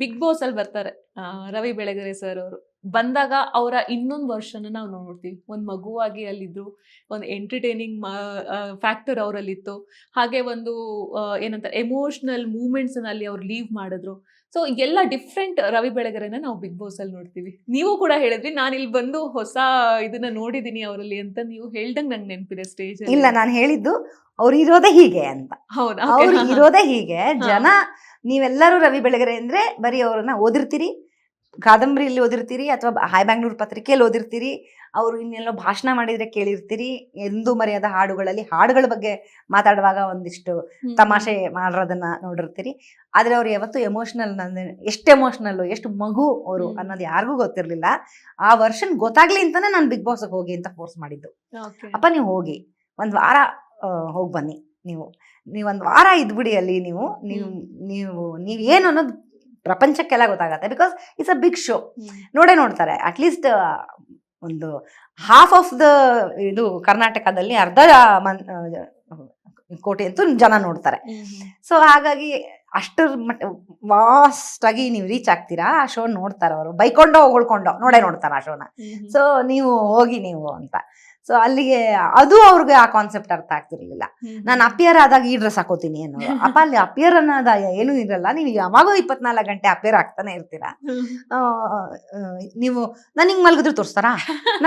Big boss ಅಲ್ಲಿ ಬರ್ತಾರೆ Ravi Belagere sir ಅವರು. ಬಂದಾಗ ಅವರ ಇನ್ನೊಂದು ವರ್ಷನ ನಾವು ನೋಡ್ತೀವಿ. ಒಂದು ಮಗುವಾಗಿ ಅಲ್ಲಿದ್ರು ಒಂದು ಎಂಟರ್ಟೈನಿಂಗ್ ಫ್ಯಾಕ್ಟರ್ ಅವರಲ್ಲಿತ್ತು. ಹಾಗೆ ಒಂದು ಏನಂತಾರೆ ಎಮೋಷನಲ್ ಮೂಮೆಂಟ್ಸ್ ಅಲ್ಲಿ ಅವ್ರು ಲೀವ್ ಮಾಡಿದ್ರು. ಸೊ ಎಲ್ಲ ಡಿಫ್ರೆಂಟ್ ರವಿ ಬೆಳಗೆರೆನ ನಾವು ಬಿಗ್ ಬಾಸ್ ಅಲ್ಲಿ ನೋಡ್ತೀವಿ. ನೀವು ಕೂಡ ಹೇಳಿದ್ರಿ ನಾನು ಇಲ್ಲಿ ಬಂದು ಹೊಸ ಇದನ್ನ ನೋಡಿದೀನಿ ಅವರಲ್ಲಿ ಅಂತ ನೀವು ಹೇಳ್ದಂಗ್ ನಂಗೆ ನೆನಪಿದೆ ಸ್ಟೇಜ್ ಇಲ್ಲ ನಾನು ಹೇಳಿದ್ದು ಅವ್ರು ಇರೋದೇ ಹೀಗೆ ಅಂತ. ಹೌದಾ ಅವ್ರು. ಇರೋದೇ ಹೀಗೆ. ಜನ ನೀವೆಲ್ಲರೂ ರವಿ ಬೆಳಗರೆ ಅಂದ್ರೆ ಬರೀ ಅವ್ರನ್ನ ಓದಿರ್ತೀರಿ ಕಾದಂಬರಿಯಲ್ಲಿ ಓದಿರ್ತೀರಿ ಅಥವಾ ಹೈ ಬ್ಯಾಂಗ್ಳೂರ್ ಪತ್ರಿಕೆಯಲ್ಲಿ ಓದಿರ್ತೀರಿ ಅವರು ಇನ್ನೆಲ್ಲೋ ಭಾಷಣ ಮಾಡಿದ್ರೆ ಕೇಳಿರ್ತೀರಿ ಎಂದು ಮರೆಯದ ಹಾಡುಗಳಲ್ಲಿ ಹಾಡುಗಳ ಬಗ್ಗೆ ಮಾತಾಡುವಾಗ ಒಂದಿಷ್ಟು ತಮಾಷೆ ಮಾಡಿರೋದನ್ನ ನೋಡಿರ್ತೀರಿ. ಆದ್ರೆ ಅವ್ರು ಯಾವತ್ತು ಎಮೋಷನಲ್ ಎಷ್ಟು ಎಮೋಷನಲ್ ಎಷ್ಟು ಮಗು ಅವರು. ಅನ್ನೋದು ಯಾರಿಗೂ ಗೊತ್ತಿರ್ಲಿಲ್ಲ. ಆ ವರ್ಷನ್ ಗೊತ್ತಾಗ್ಲಿ ಅಂತಾನೆ ನಾನು ಬಿಗ್ ಬಾಸ್ ಹೋಗಿ ಅಂತ ಫೋರ್ಸ್ ಮಾಡಿದ್ದು. ಅಪ್ಪ ನೀವು ಹೋಗಿ ಒಂದ್ ವಾರ ಹೋಗಿ ಬನ್ನಿ ನೀವು. ನೀವೊಂದು ಒಂದು ವಾರ ಇದ್ಬಿಡಿ ಅಲ್ಲಿ ನೀವು ನೀವು ನೀವು ನೀವು ಏನು ಅನ್ನೋದು ಪ್ರಪಂಚಕ್ಕೆಲ್ಲ ಗೊತ್ತಾಗತ್ತೆ. Because it's a big show. ನೋಡೇ ನೋಡ್ತಾರೆ. ಅಟ್ಲೀಸ್ಟ್ ಒಂದು ಹಾಫ್ ಆಫ್ ದ ಇದು ಕರ್ನಾಟಕದಲ್ಲಿ ಅರ್ಧ ಮನ್ ಕೋಟಿ ಅಂತೂ ಜನ ನೋಡ್ತಾರೆ. ಸೊ ಹಾಗಾಗಿ ಅಷ್ಟರ ಮಟ್ಟ ವಾಸ್ಟ್ ಆಗಿ ನೀವು ರೀಚ್ ಆಗ್ತೀರಾ? ಆ ಶೋ ನೋಡ್ತಾರೆ ಅವರು ಬೈಕೊಂಡೋ ಹೊಗಳ್ಕೊಂಡೋ ನೋಡೇ ನೋಡ್ತಾರೆ ಆ ಶೋನ. ಸೊ ನೀವು ಹೋಗಿ ನೀವು ಅಂತ. ಸೊ ಅಲ್ಲಿಗೆ ಅದು ಅವ್ರಿಗೆ ಆ ಕಾನ್ಸೆಪ್ಟ್ ಅರ್ಥ ಆಗ್ತಿರ್ಲಿಲ್ಲ. ನಾನು ಅಪಿಯರ್ ಆದಾಗ ಈ ಡ್ರೆಸ್ ಹಾಕೋತೀನಿ ಅನ್ನೋದು ಅಪ್ಪ ಅಲ್ಲಿ ಅಪಿಯರ್ ಅನ್ನೋದ ಏನೂ ಇರಲ್ಲ. ನೀವು ಯಾವಾಗೋ ಇಪ್ಪತ್ನಾಲ್ಕು ಗಂಟೆ ಅಪಿಯರ್ ಆಗ್ತಾನೆ ಇರ್ತೀರಾ? ನೀವು ನಾನು ಹಿಂಗ್ ಮಲಗಿದ್ರು ತೋರಿಸ್ತಾರಾ?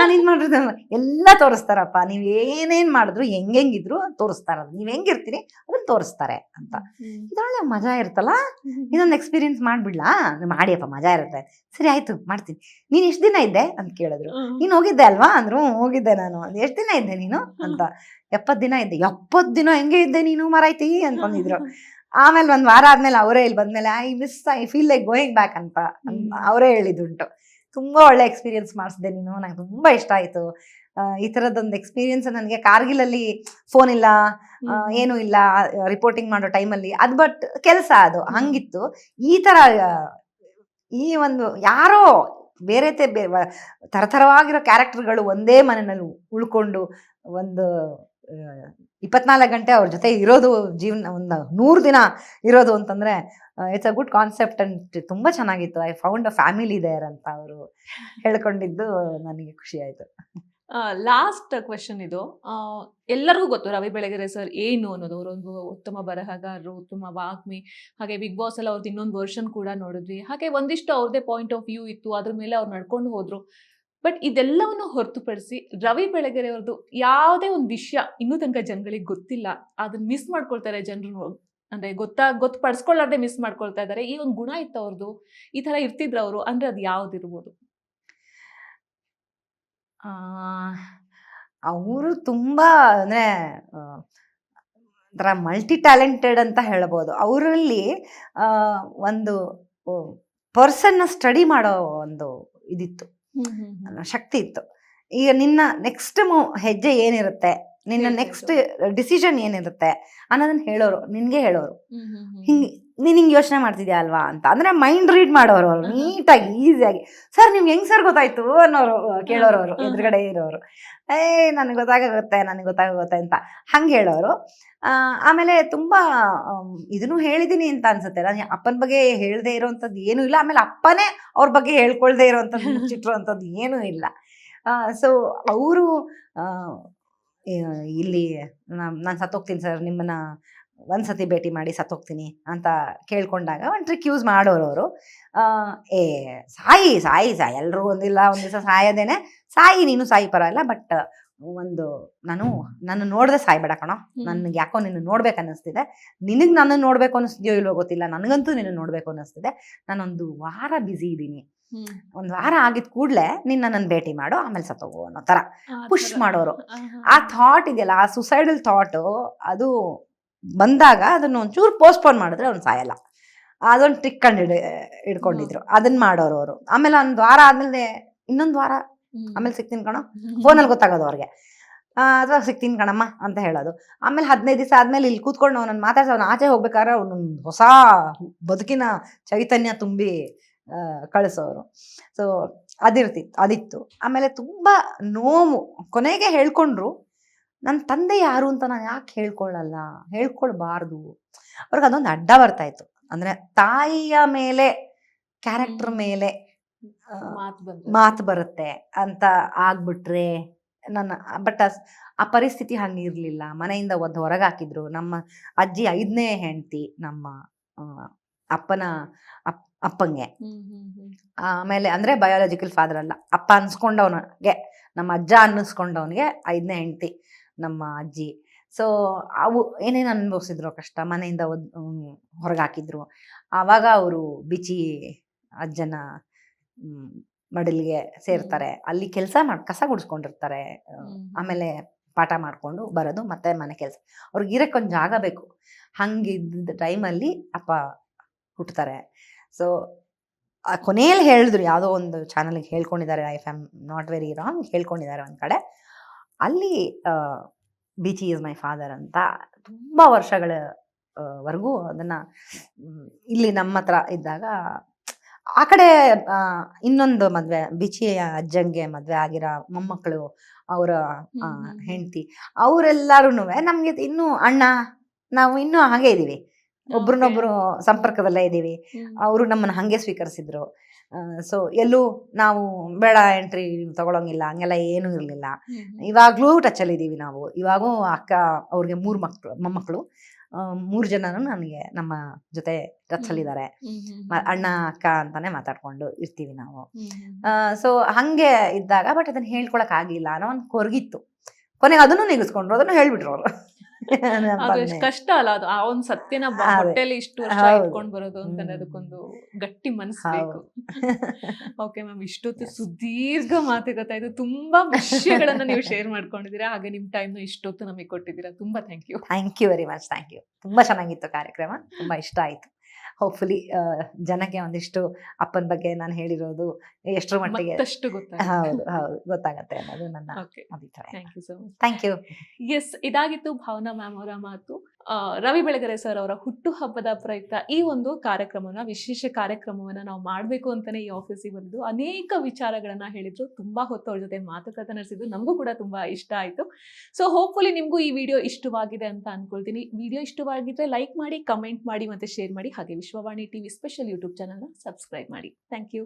ನಾನು ಇದು ಮಾಡಿದ್ರೆ ಎಲ್ಲ ತೋರಿಸ್ತಾರಪ್ಪ. ನೀವು ಏನೇನ್ ಮಾಡಿದ್ರು ಹೆಂಗಿದ್ರು ತೋರಿಸ್ತಾರ. ನೀವು ಹೆಂಗಿರ್ತೀರಿ ಅದನ್ನ ತೋರಿಸ್ತಾರೆ ಅಂತ. ಇದೊಳ್ಳೆ ಮಜಾ ಇರ್ತಲ್ಲ. ಇದೊಂದು ಎಕ್ಸ್ಪೀರಿಯನ್ಸ್ ಮಾಡ್ಬಿಡ್ಲಾ? ಮಾಡಿಯಪ್ಪ ಮಜಾ ಇರುತ್ತೆ. ಸರಿ ಆಯ್ತು ಮಾಡ್ತೀನಿ. ನೀನ್ ಎಷ್ಟು ದಿನ ಇದ್ದೆ? ಅಂತ ಕೇಳಿದ್ರು. ನೀನ್ ಹೋಗಿದ್ದೆ ಅಲ್ವಾ? ಅಂದ್ರು ಹೋಗಿದ್ದೆ ನಾನು. ಎಷ್ಟು ದಿನ ಇದ್ದೆ ನೀನು? ಅಂತ. ಎಪ್ಪತ್ ದಿನ ಇದ್ದೆ. ಎಪ್ಪತ್ ದಿನ ಹೆಂಗೆ ಇದ್ದೆ ನೀನು? ಮರಾಯ್ತಿ ಅನ್ಕೊಂಡಿದ್ರು ಆಮೇಲೆ ಒಂದ್ ವಾರ ಆದ್ಮೇಲೆ ಅವರೇ ಇಲ್ಲಿ ಬಂದ್ಮೇಲೆ I miss I feel like going back ಅಂತ. ಅವರೇ ಹೇಳಿದುಂಟು ತುಂಬಾ ಒಳ್ಳೆ ಎಕ್ಸ್ಪೀರಿಯನ್ಸ್ ಮಾಡಿಸಿದೆ ನೀನು. ನನಗೆ ತುಂಬಾ ಇಷ್ಟ ಆಯ್ತು. ಈ ತರದೊಂದು ಎಕ್ಸ್ಪೀರಿಯನ್ಸ್ ನನಗೆ ಕಾರ್ಗಿಲಲ್ಲಿ ಫೋನ್ ಇಲ್ಲ ಏನೂ ಇಲ್ಲ ರಿಪೋರ್ಟಿಂಗ್ ಮಾಡೋ ಟೈಮಲ್ಲಿ. ಅದು ಬಟ್ ಕೆಲಸ ಅದು. ಹಂಗಿತ್ತು. ಈ ತರ ಈ ಒಂದು ಯಾರೋ ಬೇರೆ ತೆ ಬೇ- ಕ್ಯಾರೆಕ್ಟರ್ಗಳು ಒಂದೇ ಮನೆಯಲ್ಲಿ ಉಳ್ಕೊಂಡು ಒಂದು ಇಪ್ಪತ್ನಾಲ್ಕು ಗಂಟೆ ಅವ್ರ ಜೊತೆ ಇರೋದು ಜೀವನ ಒಂದು ನೂರು ದಿನ ಇರೋದು ಅಂತಂದ್ರೆ it's a good concept and ತುಂಬ ಚೆನ್ನಾಗಿತ್ತು. I found a family there ಅಂತ ಅವರು ಹೇಳ್ಕೊಂಡಿದ್ದು ನನಗೆ ಖುಷಿ ಆಯ್ತು. ಲಾಸ್ಟ್ ಕ್ವೆಶನ್ ಇದು. ಎಲ್ಲರಿಗೂ ಗೊತ್ತು ರವಿ ಬೆಳಗೆರೆ ಸರ್ ಏನು ಅನ್ನೋದು. ಅವರೊಂದು ಉತ್ತಮ ಬರಹಗಾರರು, ಉತ್ತಮ ವಾಗ್ಮಿ, ಹಾಗೆ ಬಿಗ್ ಬಾಸ್ ಅಲ್ಲಿ ಅವ್ರದ್ದು ಇನ್ನೊಂದು ವರ್ಷನ್ ಕೂಡ ನೋಡಿದ್ವಿ. ಹಾಗೆ ಒಂದಿಷ್ಟು ಅವ್ರದೇ ಪಾಯಿಂಟ್ ಆಫ್ ವ್ಯೂ ಇತ್ತು. ಅದ್ರ ಮೇಲೆ ಅವ್ರು ನಡ್ಕೊಂಡು ಹೋದ್ರು. ಬಟ್ ಇದೆಲ್ಲವನ್ನು ಹೊರತುಪಡಿಸಿ ರವಿ ಬೆಳಗೆರೆ ಅವ್ರದ್ದು ಯಾವುದೇ ಒಂದು ವಿಷಯ ಇನ್ನೂ ತನಕ ಜನಗಳಿಗೆ ಗೊತ್ತಿಲ್ಲ. ಅದನ್ನ ಮಿಸ್ ಮಾಡ್ಕೊಳ್ತಾರೆ ಜನರು ಅಂದ್ರೆ ಗೊತ್ತಾ ಗೊತ್ತು ಪಡಿಸ್ಕೊಳ್ಳಾರ್ದೆ ಮಿಸ್ ಮಾಡ್ಕೊಳ್ತಾ ಇದ್ದಾರೆ ಈ ಒಂದು ಗುಣ ಇತ್ತು ಅವ್ರದ್ದು ಈ ತರ ಇರ್ತಿದ್ರು ಅವರು. ಅಂದ್ರೆ ಅದು ಯಾವ್ದಿರ್ಬೋದು? ಅವರು ತುಂಬಾ ಅಂದ್ರೆ ಒಂಥರ ಮಲ್ಟಿ ಟ್ಯಾಲೆಂಟೆಡ್ ಅಂತ ಹೇಳ್ಬೋದು. ಅವರಲ್ಲಿ ಒಂದು ಪರ್ಸನ್ನ ಸ್ಟಡಿ ಮಾಡೋ ಒಂದು ಇದಿತ್ತು. ಶಕ್ತಿ ಇತ್ತು. ಈಗ ನಿನ್ನ ನೆಕ್ಸ್ಟ್ ಹೆಜ್ಜೆ ಏನಿರುತ್ತೆ? ನಿನ್ನ ನೆಕ್ಸ್ಟ್ ಡಿಸಿಷನ್ ಏನಿರುತ್ತೆ ಅನ್ನೋದನ್ನ ಹೇಳೋರು ನಿನ್ಗೆ ಹೇಳೋರು. ಹಿಂಗ್ ನೀನ್ ಹಿಂಗ್ ಯೋಚನೆ ಮಾಡ್ತಿದ್ಯಾ ಅಲ್ವಾ ಅಂತ. ಅಂದ್ರೆ ಮೈಂಡ್ ರೀಡ್ ಮಾಡೋರು ಅವರು ನೀಟಾಗಿ ಈಸಿಯಾಗಿ. ಸರ್ ನಿಮ್ಗೆ ಹೆಂಗ್ ಸರ್ ಗೊತ್ತಾಯ್ತು? ಅನ್ನೋರು ಕೇಳೋರು ಅವರು ಎದುರುಗಡೆ ಇರೋರು. ಏ ನನಗೆ ಗೊತ್ತಾಗುತ್ತೆ ನನಗೆ ಗೊತ್ತಾಗುತ್ತೆ ಅಂತ. ಹಂಗೆ ಹೇಳೋರು. ಆ, ಆಮೇಲೆ ತುಂಬಾ ಇದನ್ನು ಹೇಳಿದೀನಿ ಅಂತ ಅನ್ಸುತ್ತೆ. ನಾನು ಅಪ್ಪನ ಬಗ್ಗೆ ಹೇಳದೆ ಇರೋವಂಥದ್ದು ಏನೂ ಇಲ್ಲ. ಆಮೇಲೆ ಅಪ್ಪನೇ ಅವ್ರ ಬಗ್ಗೆ ಹೇಳ್ಕೊಳ್ದೆ ಇರೋವಂಥದ್ದು ಮುಚ್ಚಿಟ್ಟಿರೋವಂಥದ್ದು ಏನೂ ಇಲ್ಲ. ಸೊ ಅವರು ಇಲ್ಲಿ ನಾನು ಸತ್ತೋಗ್ತೀನಿ ಸರ್. ನಿಮ್ಮನ್ನ ಒಂದ್ಸತಿ ಭೇಟಿ ಮಾಡಿ ಸತ್ತೋಗ್ತೀನಿ ಅಂತ ಕೇಳ್ಕೊಂಡಾಗ ಒಂದು ಟ್ರಿಕ್ ಯೂಸ್ ಮಾಡೋರು ಅವರು. ಏ ಸಾಯಿ ಸಾಯಿ ಸಾಯಿ. ಎಲ್ಲರೂ ಒಂದಿಲ್ಲ ಒಂದು ದಿವಸ ಸಾಯೋದೇನೆ. ಸಾಯಿ ನೀನು ಸಾಯಿ ಪರವಾಗಿಲ್ಲ. ಬಟ್ ಒಂದು ನಾನು ನನ್ನ ನೋಡ್ದೆ ಸಾಯ್ಬೇಡ ಕಣೋ. ನನ್ಗೆ ಯಾಕೋ ನಿನ್ನ ನೋಡ್ಬೇಕು ಅನ್ನಿಸ್ತಿದೆ. ನಿನಗೆ ನನ್ನ ನೋಡ್ಬೇಕು ಅನ್ನಿಸ್ತಿದ್ಯೋ ಇಲ್ವೋ ಗೊತ್ತಿಲ್ಲ. ನನಗಂತೂ ನಿನ್ನ ನೋಡ್ಬೇಕು ಅನ್ನಿಸ್ತಿದೆ. ನಾನೊಂದು ವಾರ ಬ್ಯುಸಿ ಇದ್ದೀನಿ. ಒಂದು ವಾರ ಆಗಿದ ಕೂಡ್ಲೆ ನಿನ್ನ ನನ್ನ ಭೇಟಿ ಮಾಡು ಆಮೇಲೆ ಸತ್ತೋಗು ಅನ್ನೋ ತರ ಪುಷ್ ಮಾಡೋರು. ಆ. ಥಾಟ್ ಇದೆಯಲ್ಲ ಆ ಸುಸೈಡಲ್ ಥಾಟ್ ಅದು ಬಂದಾಗ ಅದನ್ನ ಒಂಚೂರು ಪೋಸ್ಟ್ಪೋನ್ ಮಾಡಿದ್ರೆ ಅವ್ನು ಸಾಯಲ್ಲ. ಅದೊಂದು ಟ್ರಿಕ್ ಕಂಡು ಇಡ್ಕೊಂಡಿದ್ರು. ಹಿಡ್ಕೊಂಡಿದ್ರು ಅದನ್ನ ಮಾಡೋರು ಅವರು. ಆಮೇಲೆ ಒಂದ್ ವಾರ ಆದ್ಮೇಲೆ ಇನ್ನೊಂದು ವಾರ. ಆಮೇಲೆ ಸಿಗ್ತೀನಿ ಕಣೋ. ಫೋನಲ್ಲಿ ಗೊತ್ತಾಗೋದು ಅವ್ರಿಗೆ. ಅಥವಾ ಸಿಗ್ತೀನಿ ಕಣಮ್ಮ ಅಂತ ಹೇಳೋದು. ಆಮೇಲೆ ಹದಿನೈದು ದಿವಸ ಆದ್ಮೇಲೆ ಇಲ್ಲಿ ಕೂತ್ಕೊಂಡು ಅವನನ್ನು ಮಾತಾಡ್ಸಿ ಅವ್ನು ಆಚೆ ಹೋಗ್ಬೇಕಾದ್ರೆ ಅವನೊಂದು ಹೊಸ ಬದುಕಿನ ಚೈತನ್ಯ ತುಂಬಿ ಕಳಿಸೋರು ಸೊ ಅದಿರ್ತಿತ್ತು ಅದಿತ್ತು. ಆಮೇಲೆ ತುಂಬ ನೋವು. ಕೊನೆಗೆ ಹೇಳ್ಕೊಂಡ್ರು ನನ್ನ ತಂದೆ ಯಾರು ಅಂತ ನಾನು ಯಾಕೆ ಹೇಳ್ಕೊಳ್ಳಲ್ಲ ಹೇಳ್ಕೊಳ್ಬಾರ್ದು. ಅವ್ರಿಗೆ ಅದೊಂದು ಅಡ್ಡ ಬರ್ತಾ ಇತ್ತು. ಅಂದ್ರೆ ತಾಯಿಯ ಮೇಲೆ ಕ್ಯಾರೆಕ್ಟರ್ ಮೇಲೆ ಮಾತು ಬರುತ್ತೆ ಅಂತ ಆಗ್ಬಿಟ್ರೆ ನನ್ನ ಬಟ್ ಆ ಪರಿಸ್ಥಿತಿ ಹಂಗಿರ್ಲಿಲ್ಲ. ಮನೆಯಿಂದ ಒಂದು ಹೊರಗಾಕಿದ್ರು ನಮ್ಮ ಅಜ್ಜಿ ಐದನೇ ಹೆಂಡತಿ ನಮ್ಮ ಅಪ್ಪನ ಅಪ್ ಅಪ್ಪಂಗೆ. ಆಮೇಲೆ ಅಂದ್ರೆ ಬಯೋಲಾಜಿಕಲ್ ಫಾದರ್ ಅಲ್ಲ. ಅಪ್ಪ ಅನ್ಸ್ಕೊಂಡವನಿಗೆ ನಮ್ಮ ಅಜ್ಜ ಅನ್ನಿಸ್ಕೊಂಡವನಿಗೆ ಐದನೇ ಹೆಂಡತಿ ನಮ್ಮ ಅಜ್ಜಿ. ಸೊ ಅವು ಏನೇನು ಅನುಭವಿಸಿದ್ರು ಕಷ್ಟ? ಮನೆಯಿಂದ ಹೊರಗೆ ಹಾಕಿದ್ರು ಆವಾಗ ಅವರು ಬಿಚಿ ಅಜ್ಜನ ಮಡಲಿಗೆ ಮಡಿಲಿಗೆ ಸೇರ್ತಾರೆ. ಅಲ್ಲಿ ಕೆಲಸ ಮಾಡಿ ಕಸ ಗುಡಿಸ್ಕೊಂಡಿರ್ತಾರೆ. ಆಮೇಲೆ ಪಾಠ ಮಾಡಿಕೊಂಡು ಬರೋದು ಮತ್ತೆ ಮನೆ ಕೆಲಸ. ಅವ್ರಿಗೆ ಇರಕ್ಕೆ ಒಂದು ಜಾಗ ಬೇಕು. ಹಂಗಿದ್ದ ಟೈಮಲ್ಲಿ ಅಪ್ಪ ಹುಟ್ಟುತ್ತಾರೆ. ಸೊ ಆ ಕೊನೆಯಲ್ಲಿ ಹೇಳಿದ್ರು ಯಾವುದೋ ಒಂದು ಚಾನಲ್ಗೆ ಹೇಳ್ಕೊಂಡಿದ್ದಾರೆ if am not very wrong ಹೇಳ್ಕೊಂಡಿದ್ದಾರೆ ಒಂದು ಕಡೆ. ಅಲ್ಲಿ ಬಿಚಿ ಈಸ್ ಮೈ ಫಾದರ್ ಅಂತ ತುಂಬ ವರ್ಷಗಳ ವರ್ಗೂ ಅದನ್ನ ಇಲ್ಲಿ ನಮ್ಮ ಹತ್ರ ಇದ್ದಾಗ ಆ ಕಡೆ ಇನ್ನೊಂದು ಮದ್ವೆ ಬಿಚಿಯ ಅಜ್ಜಂಗೆ ಮದ್ವೆ ಆಗಿರೋ ಮೊಮ್ಮಕ್ಕಳು ಅವರ. ಹೆಂಡತಿ ಅವರೆಲ್ಲರೂ ನಮ್ಗೆ ಇನ್ನೂ ಅಣ್ಣ ನಾವು ಇನ್ನೂ ಹಾಗೆ ಇದೀವಿ. ಒಬ್ರನ್ನೊಬ್ರು ಸಂಪರ್ಕದಲ್ಲೇ ಇದ್ದೀವಿ. ಅವರು ನಮ್ಮನ್ನ ಹಂಗೆ ಸ್ವೀಕರಿಸಿದ್ರು. ಸೊ ಎಲ್ಲೂ ನಾವು ಬೇಡ ಎಂಟ್ರಿ ತಗೊಳಂಗಿಲ್ಲ ಹಂಗೆಲ್ಲ ಏನೂ ಇರಲಿಲ್ಲ. ಇವಾಗ್ಲೂ ಟಚಲ್ಲಿ ಇದ್ದೀವಿ ನಾವು. ಇವಾಗೂ ಅಕ್ಕ ಅವ್ರಿಗೆ ಮೂರು ಮಕ್ಕಳು ಮೊಮ್ಮಕ್ಕಳು ಆ, ಮೂರು ಜನನು ನನಗೆ ನಮ್ಮ ಜೊತೆ ಟಚ್ ಅಲ್ಲಿ ಹ್ಮ್, ಅಣ್ಣ ಅಕ್ಕ ಅಂತಾನೆ ಮಾತಾಡ್ಕೊಂಡು ಇರ್ತೀವಿ ನಾವು. ಸೊ ಹಂಗೆ ಇದ್ದಾಗ ಬಟ್ ಅದನ್ನ ಹೇಳ್ಕೊಳಕ್ ಆಗಿಲ್ಲ ಅನ್ನೋ ಒಂದು ಕೊರಗಿತ್ತು. ಕೊನೆಗೆ ಅದನ್ನು ನಿಗಿಸ್ಕೊಂಡ್ರು ಅದನ್ನು ಹೇಳ್ಬಿಟ್ರು ಅವರು. ಅದು ಎಷ್ಟು ಕಷ್ಟ ಅಲ್ಲ ಅದು. ಆ ಒಂದ್ ಸತ್ಯನ ಹೊಟ್ಟೆಲಿ ಇಷ್ಟು ವರ್ಷ. ಇಟ್ಕೊಂಡ್ ಬರೋದು ಅಂತ. ಅದಕ್ಕೊಂದು ಗಟ್ಟಿ ಮನಸ್ಸು ಬೇಕು. ಓಕೆ ಮ್ಯಾಮ್ ಇಷ್ಟೊತ್ತು ಸುದೀರ್ಘ ಮಾತುಕತೆ ಇದು ತುಂಬಾ ವಿಷಯಗಳನ್ನ ನೀವು ಶೇರ್ ಮಾಡ್ಕೊಂಡಿದ್ದೀರಾ. ಹಾಗೆ ನಿಮ್ ಟೈಮ್ನ ಇಷ್ಟೊತ್ತು ನಮಗೆ ಕೊಟ್ಟಿದ್ದೀರಾ. ತುಂಬಾ thank you thank you very much thank you ತುಂಬಾ ಚೆನ್ನಾಗಿತ್ತು ಕಾರ್ಯಕ್ರಮ. ತುಂಬಾ ಇಷ್ಟ ಆಯ್ತು. ಹೋಪ್ಫುಲಿ ಜನಕ್ಕೆ ಒಂದಿಷ್ಟು ಅಪ್ಪನ ಬಗ್ಗೆ ನಾನು ಹೇಳಿರೋದು ಎಷ್ಟರ ಮಟ್ಟಿಗೆ ಹೌದು ಹೌದು ಗೊತ್ತಾಗತ್ತೆ ಅನ್ನೋದು ನನ್ನ ಅಭಿಪ್ರಾಯ. ಥ್ಯಾಂಕ್ ಯು ಎಸ್ ಇದಾಗಿತ್ತು ಭಾವನಾ ಮ್ಯಾಮ್ ಅವರ ಮಾತು. ರವಿ ಬೆಳಗೆರೆ ಸರ್ ಅವರ ಹುಟ್ಟು ಹಬ್ಬದ ಪ್ರಯುಕ್ತ ಈ ಒಂದು ಕಾರ್ಯಕ್ರಮವನ್ನ, ವಿಶೇಷ ಕಾರ್ಯಕ್ರಮವನ್ನ ನಾವು ಮಾಡಬೇಕು ಅಂತಲೇ ಈ ಆಫೀಸಿಗೆ ಬಂದು ಅನೇಕ ವಿಚಾರಗಳನ್ನ ಹೇಳಿದ್ರು. ತುಂಬಾ ಹೊತ್ತು ಅವ್ರ ಜೊತೆ ಮಾತುಕತೆ ನಡೆಸಿದ್ರು ನಮಗೂ ಕೂಡ ತುಂಬಾ ಇಷ್ಟ ಆಯಿತು. ಸೊ ಹೋಪ್ಫುಲಿ ನಿಮಗೂ ಈ ವಿಡಿಯೋ ಇಷ್ಟವಾಗಿದೆ ಅಂತ ಅನ್ಕೊಳ್ತೀನಿ. ವಿಡಿಯೋ ಇಷ್ಟವಾಗಿದ್ರೆ ಲೈಕ್ ಮಾಡಿ ಕಮೆಂಟ್ ಮಾಡಿ ಮತ್ತೆ ಶೇರ್ ಮಾಡಿ. ಹಾಗೆ ವಿಶ್ವವಾಣಿ ಟಿವಿ ಸ್ಪೆಷಲ್ ಯೂಟ್ಯೂಬ್ ಚಾನಲ್ನ ಸಬ್ಸ್ಕ್ರೈಬ್ ಮಾಡಿ. Thank you